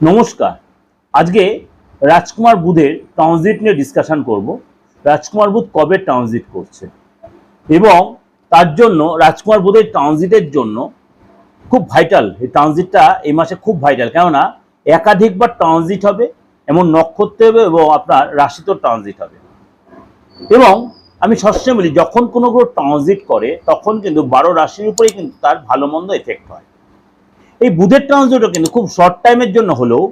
নমস্কার। আজকে রাজকুমার বুধের ট্রানজিট নিয়ে ডিসকাশন করব। রাজকুমার বুধ কবে ট্রানজিট করছে? এবং তার জন্য, রাজকুমার বুধের ট্রানজিটের জন্য খুব ভাইটাল এই ট্রানজিটটা এই মাসে খুব ভাইটাল কেননা, একাধিকবার ট্রানজিট হবে, এমন নক্ষত্র হবে এবং আপনার রাশিতেও ট্রানজিট হবে। এবং আমি সবসময় বলি, যখন কোনো গ্রহ ট্রানজিট করে, তখন কিন্তু বারো রাশির উপরেই কিন্তু তার ভালো মন্দ এফেক্ট হয়। এই বুধের ট্রানজিটও কিন্তু খুব শর্ট টাইমের জন্য হলেও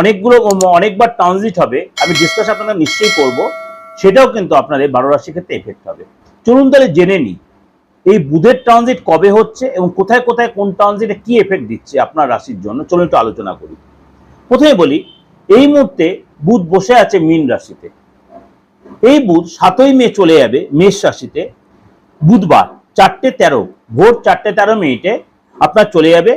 অনেকগুলো, অনেকবার ট্রানজিট হবে। আমি ডিসকাস আপনাদের নিশ্চয়ই করব। সেটাও কিন্তু আপনার এই বারো রাশির ক্ষেত্রে এফেক্ট হবে। চলুন তাহলে জেনে নিই, এই বুধের ট্রানজিট কবে হচ্ছে এবং কোথায় কোথায় কোন ট্রানজিটে কি এফেক্ট দিচ্ছে আপনার রাশির জন্য? চলুন একটু আলোচনা করি। প্রথমে বলি, এই মুহূর্তে বুধ বসে আছে মীন রাশিতে। এই বুধ সাতই মে চলে যাবে মেষ রাশিতে। বুধবার চারটে তেরো, ভোর চারটে তেরো মিনিটে আপনার চলে যাবে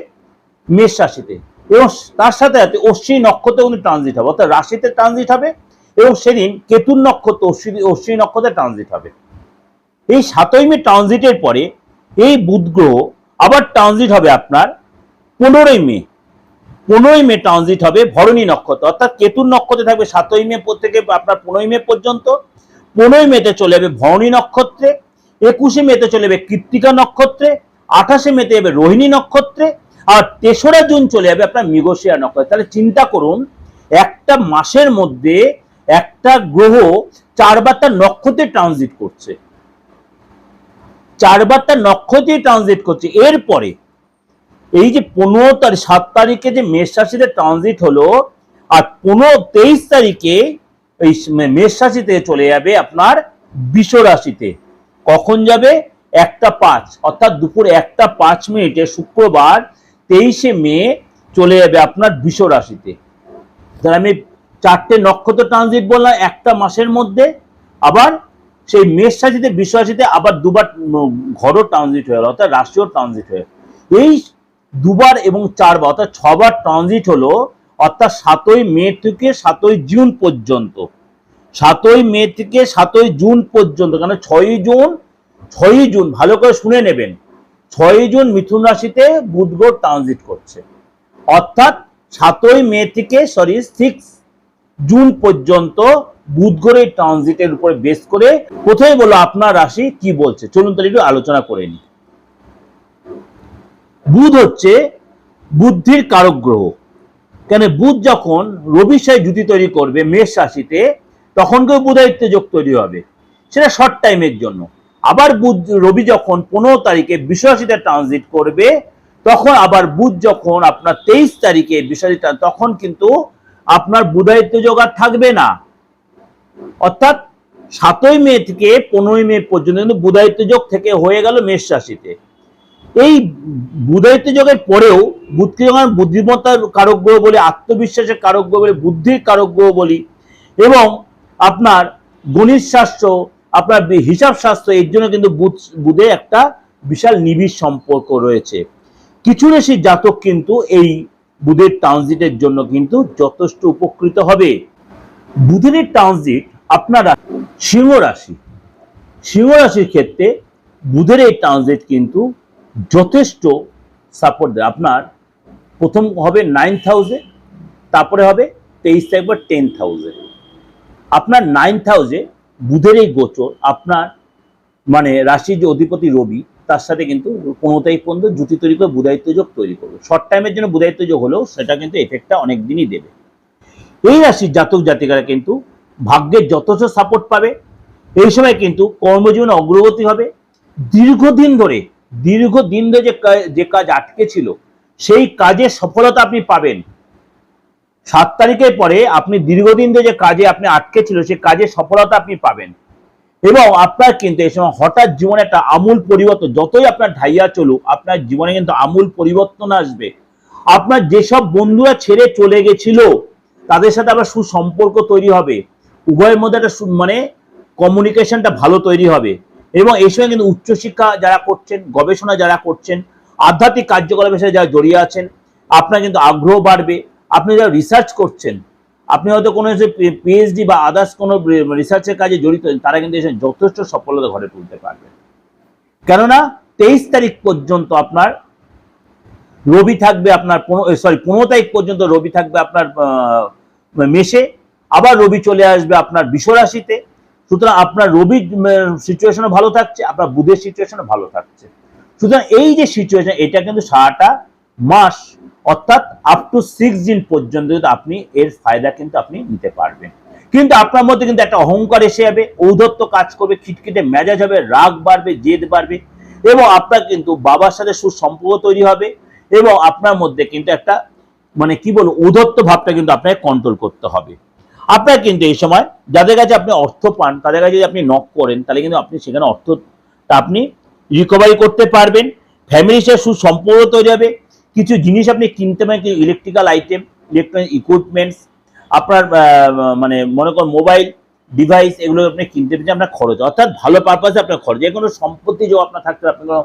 মেষ রাশিতে এবং তার সাথে সাথে অশ্বিনী নক্ষত্রে উনি ট্রানজিট হবে। অর্থাৎ রাশিতে ট্রানজিট হবে এবং সেদিন কেতুর নক্ষত্র, অশ্বিনী অশ্বিনী নক্ষত্রে ট্রানজিট হবে। এই সাতই মে ট্রানজিটের পরে এই বুধ গ্রহ আবার ট্রানজিট হবে আপনার পনেরোই মে। পনেরোই মে ট্রানজিট হবে ভরণী নক্ষত্র। অর্থাৎ কেতুর নক্ষত্রে থাকবে সাতই মে থেকে আপনার পনেরোই মে পর্যন্ত। পনেরোই মেতে চলে যাবে ভরণী নক্ষত্রে। একুশে মেতে চলে যাবে কৃত্তিকা নক্ষত্রে। আঠাশে মেতে যাবে রোহিণী নক্ষত্রে, আর তেসরা জুন চলে যাবে আপনার মৃগশিয়া নক্ষত্রে। তাহলে চিন্তা করুন, একটা মাসের মধ্যে একটা গ্রহ চারবার তার নক্ষত্রে ট্রানজিট করছে। চারবার তার নক্ষত্রে ট্রানজিট করছে। এরপরে এই যে পনেরো তারিখ, সাত তারিখে যে মেষ রাশিতে ট্রানজিট হলো, আর পনেরো তেইশ তারিখে এই মেষ রাশিতে চলে যাবে আপনার বিষ রাশিতে। কখন যাবে? একটা পাঁচ, অর্থাৎ দুপুর একটা পাঁচ মিনিটে শুক্রবার তেইশে মে চলে যাবে আপনার বিষ রাশিতে। তাহলে আমি চারটে নক্ষত্র ট্রানজিট বললাম একটা মাসের মধ্যে, আবার সেই মেষ রাশিতে, বিষ রাশিতে আবার দুবার ঘরও ট্রানজিট হয়ে গেল, অর্থাৎ রাশিও ট্রানজিট হয়ে এই দুবার এবং চারবার, অর্থাৎ ছবার ট্রানজিট হলো, অর্থাৎ সাতই মে থেকে সাতই জুন পর্যন্ত। সাতই মে থেকে সাতই জুন পর্যন্ত, কেন ছয়ই জুন ছয়ই জুন, ভালো করে শুনে নেবেন, ছয়ই জুন মিথুন রাশিতে বুধ গ্রহ ট্রানজিট করছে। অর্থাৎ সাতই মে থেকে সরি সিক্স জুন পর্যন্ত বুধ গ্রহের ট্রানজিটের উপরে বেস করে প্রথমে বলো আপনার রাশি কি বলছে। চলুন তাহলে একটু আলোচনা করে নিই। বুধ হচ্ছে বুদ্ধির কারক গ্রহ। কেন বুধ যখন রবির সাথে জুতি তৈরি করবে, মেষ রাশিতে, তখন কেউ বুধায়িত্ব যোগ তৈরি হবে। সেটা শর্ট টাইমের জন্য। আবার বুধ, রবি যখন পনেরো তারিখে বিশ্বরাশিতে ট্রানজিট করবে, তখন আবার বুধ যখন আপনার তেইশ তারিখে বিশ্বরাশিতে, তখন কিন্তু আপনার বুধায়িত্ব যোগ আর থাকবে না। অর্থাৎ সাতই মে থেকে পনেরোই মে পর্যন্ত কিন্তু বুধায়িত্ব যোগ থেকে হয়ে গেল মেষ রাশিতে। এই বুধায়িত্ব যোগের পরেও বুধকে যখন বুদ্ধিমত্তার কারক গ্রহ বলি, আত্মবিশ্বাসের কারক গ্রহ বলি, বুদ্ধির কারক গ্রহ বলি, এবং আপনার গণিত শাস্ত্র আপনার হিসাব শাস্ত্র এর জন্য কিন্তু বুধ বুধে একটা বিশাল নিবিড় সম্পর্ক রয়েছে। কিছু রাশির জাতক কিন্তু এই বুধের ট্রানজিটের জন্য কিন্তু যথেষ্ট উপকৃত হবে। বুধের ট্রানজিট আপনারা সিংহ রাশি, সিংহ রাশির ক্ষেত্রে বুধের এই ট্রানজিট কিন্তু যথেষ্ট সাপোর্ট দেয়। আপনার প্রথম হবে নাইন থাউজেন্ড তারপরে হবে তেইশ তারিখ বা টেন থাউজেন্ড আপনার নাইন থাউজেন্ড বুধের এই গোচর, আপনার মানে রাশির যে অধিপতি রবি, তার সাথে কিন্তু পনেরো তারিখ পর্যন্ত জুতি তৈরি করে বুধায়িত্ব যোগ তৈরি করবে। শর্ট টাইমের জন্য বুধায়িত্ব যোগ হলেও সেটা কিন্তু এফেক্টটা অনেক দিনই দেবে। এই রাশির জাতক জাতিকারা কিন্তু ভাগ্যের যথেষ্ট সাপোর্ট পাবে। এই সময় কিন্তু কর্মজীবনে অগ্রগতি হবে। দীর্ঘদিন ধরে দীর্ঘদিন ধরে যে কাজ আটকে ছিল, সেই কাজের সফলতা আপনি পাবেন। সাত তারিখের পরে আপনি দীর্ঘদিন ধরে যে কাজে আপনি আটকে ছিল সেই কাজের সফলতা আপনি পাবেন। এবং আপনার কিন্তু এই সময় হঠাৎ জীবনে একটা আমূল পরিবর্তন, যতই আপনার ঢাইয়া চলুক, আপনার জীবনে কিন্তু আমূল পরিবর্তন আসবে। আপনার যেসব বন্ধুরা ছেড়ে চলে গেছিল, তাদের সাথে আবার সুসম্পর্ক তৈরি হবে। উভয়ের মধ্যে একটা সু- মানে কমিউনিকেশনটা ভালো তৈরি হবে। এবং এই সময় কিন্তু উচ্চশিক্ষা যারা করছেন, গবেষণা যারা করছেন, আধ্যাত্মিক কার্যকলাপের সাথে যারা জড়িয়ে আছেন, আপনার কিন্তু আগ্রহ বাড়বে। আপনি যারা রিসার্চ করছেন, আপনি হয়তো কোনো পিএইচডি বা আদার্স কোনো রিসার্চের কাজে জড়িত তারা কিন্তু এসে যথেষ্ট সফলতা ঘরে তুলতে পারবে। কেননা, তেইশ তারিখ পর্যন্ত আপনার রবি থাকবে আপনার সরি পনেরো তারিখ পর্যন্ত রবি থাকবে আপনার মেষে, আবার রবি চলে আসবে আপনার বিষ রাশিতে সুতরাং আপনার রবির সিচুয়েশনও ভালো থাকছে, আপনার বুধের সিচুয়েশনও ভালো থাকছে। সুতরাং এই যে সিচুয়েশন এটা কিন্তু সারাটা মাস, অর্থাৎ আপ টু সিক্স দিন পর্যন্ত আপনি এর ফায়দা কিন্তু আপনি নিতে পারবেন। কিন্তু আপনার মধ্যে কিন্তু একটা অহংকার এসে যাবে ঔদত্ত কাজ করবে, খিটখিটে মেজাজ হবে, রাগ বাড়বে, জেদ বাড়বে এবং আপনার কিন্তু বাবার সাথে সুসম্পর্ক তৈরি হবে এবং আপনার মধ্যে কিন্তু একটা মানে কি বলব ঔদত্ত ভাবটা কিন্তু আপনাকে কন্ট্রোল করতে হবে। আপনার কিন্তু এই সময় যাদের কাছে আপনি অর্থ পান, তাদের কাছে যদি আপনি নক করেন, তাহলে কিন্তু আপনি সেখানে অর্থটা আপনি রিকভারি করতে পারবেন ফ্যামিলির সাথে সুসম্পর্ক তৈরি হবে কিছু জিনিস আপনি কিনতে পারেন ইলেকট্রিক্যাল আইটেম ইলেকট্রনিক ইকুইপমেন্টস আপনার মানে মনে করেন মোবাইল ডিভাইস এগুলো আপনি কিনতে পারেন, আপনার খরচ। অর্থাৎ ভালো পারপাসে আপনার খরচ। যে কোনো সম্পত্তি যে আপনার থাকতে আপনি কোনো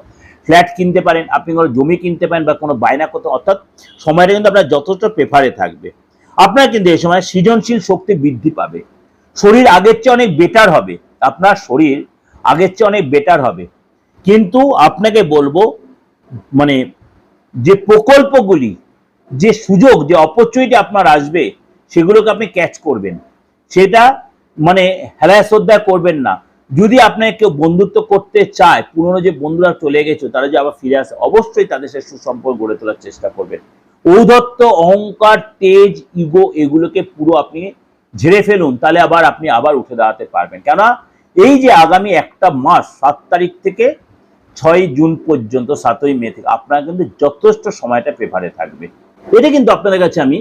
ফ্ল্যাট কিনতে পারেন, আপনি কোনো জমি কিনতে পারেন বা কোনো বায়না করতে, অর্থাৎ সময়টা কিন্তু আপনার যথেষ্ট প্রেফারে থাকবে। আপনার কিন্তু এই সময় সৃজনশীল শক্তি বৃদ্ধি পাবে। শরীর আগের চেয়ে অনেক বেটার হবে। আপনার শরীর আগের চেয়ে অনেক বেটার হবে। কিন্তু আপনাকে বলব মানে যে প্রকল্পগুলি, যে সুযোগ, যে অপরচুনিটি আপনার আসবে, সেগুলোকে আপনি ক্যাচ করবেন। সেটা মানে হেলায় শ্রদ্ধা করবেন না। যদি আপনাকে কেউ বন্ধুত্ব করতে চায়, পুরনো যে বন্ধুরা চলে গেছে, তারা যে আবার ফিরে আসে, অবশ্যই তাদের সাথে সুসম্পর্ক গড়ে তোলার চেষ্টা করবেন। ঔদত্ত অহংকার, তেজ, ইগো, এগুলোকে পুরো আপনি ঝেড়ে ফেলুন, তাহলে আবার আপনি আবার উঠে দাঁড়াতে পারবেন। কেননা, এই যে আগামী একটা মাস, সাত তারিখ থেকে ছয় জুন পর্যন্ত সাতই মে থেকে আপনার কিন্তু যথেষ্ট সময়টা পেপারে থাকবে। এটা কিন্তু আপনাদের কাছে আমি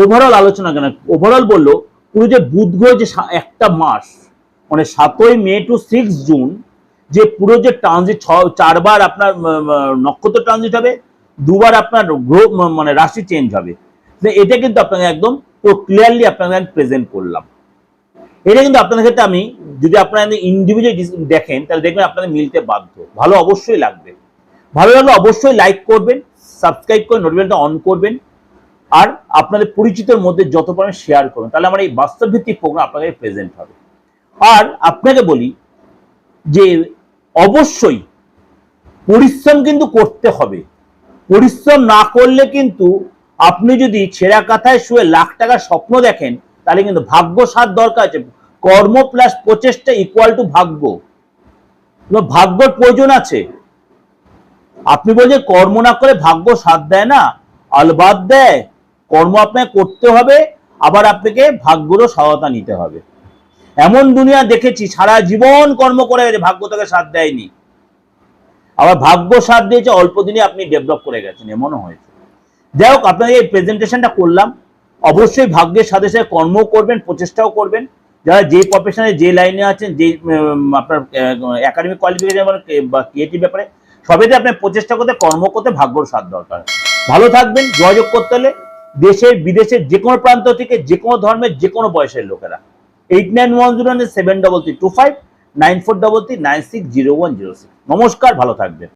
ওভারঅল আলোচনা কেন ওভারঅল বলল, পুরো যে বুধ গ্রহ যে একটা মাস মানে সাতই মে টু সিক্স জুন, যে পুরো যে ট্রানজিট চারবার আপনার নক্ষত্র ট্রানজিট হবে, দুবার আপনার গ্রহ মানে রাশি চেঞ্জ হবে। এটা কিন্তু আপনাকে একদম ক্লিয়ারলি আপনাকে প্রেজেন্ট করলাম। এটা কিন্তু আপনাদের ক্ষেত্রে আমি, যদি আপনারা ইন্ডিভিজুয়াল দেখেন, তাহলে দেখবেন আপনাদের মিলতে বাধ্য। ভালো অবশ্যই লাগবে। ভালো লাগলে অবশ্যই লাইক করবেন সাবস্ক্রাইব করে নোটিফিকেশনটা অন করবেন, আর আপনাদের পরিচিতের মধ্যে যত পারেন শেয়ার করবেন তাহলে আমার এই বাস্তব ভিত্তিক প্রোগ্রাম আপনাদের প্রেজেন্ট হবে। আর আপনাকে বলি যে, অবশ্যই পরিশ্রম কিন্তু করতে হবে। পরিশ্রম না করলে কিন্তু আপনি যদি ছেঁড়া কাথায় শুয়ে লাখ টাকার স্বপ্ন দেখেন তাহলে কিন্তু ভাগ্য সাথ দরকার আছে। কর্ম প্লাস প্রচেষ্টা ইকুয়াল টু ভাগ্য। ভাগ্যর প্রয়োজন আছে। আপনি বলছেন কর্ম না করে ভাগ্য সাথ দেয় না আলবাদ দেয়। কর্ম আপনাকে করতে হবে, আবার আপনাকে ভাগ্যরও সহায়তা নিতে হবে। এমন দুনিয়া দেখেছি, সারা জীবন কর্ম করে গেছে, ভাগ্য তাকে সাথ দেয়নি। আবার ভাগ্য সাথ দিয়েছে, অল্প দিনে আপনি ডেভেলপ করে গেছেন, এমনও হয়েছে। যাই হোক, আপনাকে এই প্রেজেন্টেশনটা করলাম। অবশ্যই ভাগ্যের সাথে সাথে কর্ম করবেন, প্রচেষ্টাও করবেন। যারা যে প্রফেশনে যে লাইনে আছেন, যে আপনার একাডেমিক কোয়ালিফিকেশন বা ক্রিয়েটিভ ব্যাপারে, সবেতে আপনার প্রচেষ্টা করতে, কর্ম করতে ভাগ্যর সাথ দরকার। ভালো থাকবেন, যোগাযোগ করতে হলে দেশের, বিদেশের যে কোনো প্রান্ত থেকে যে কোনো ধর্মের যে কোনো বয়সের লোকেরা। Eight nine one zero seven double three two five nine four double three nine six zero one zero six নমস্কার, ভালো থাকবেন।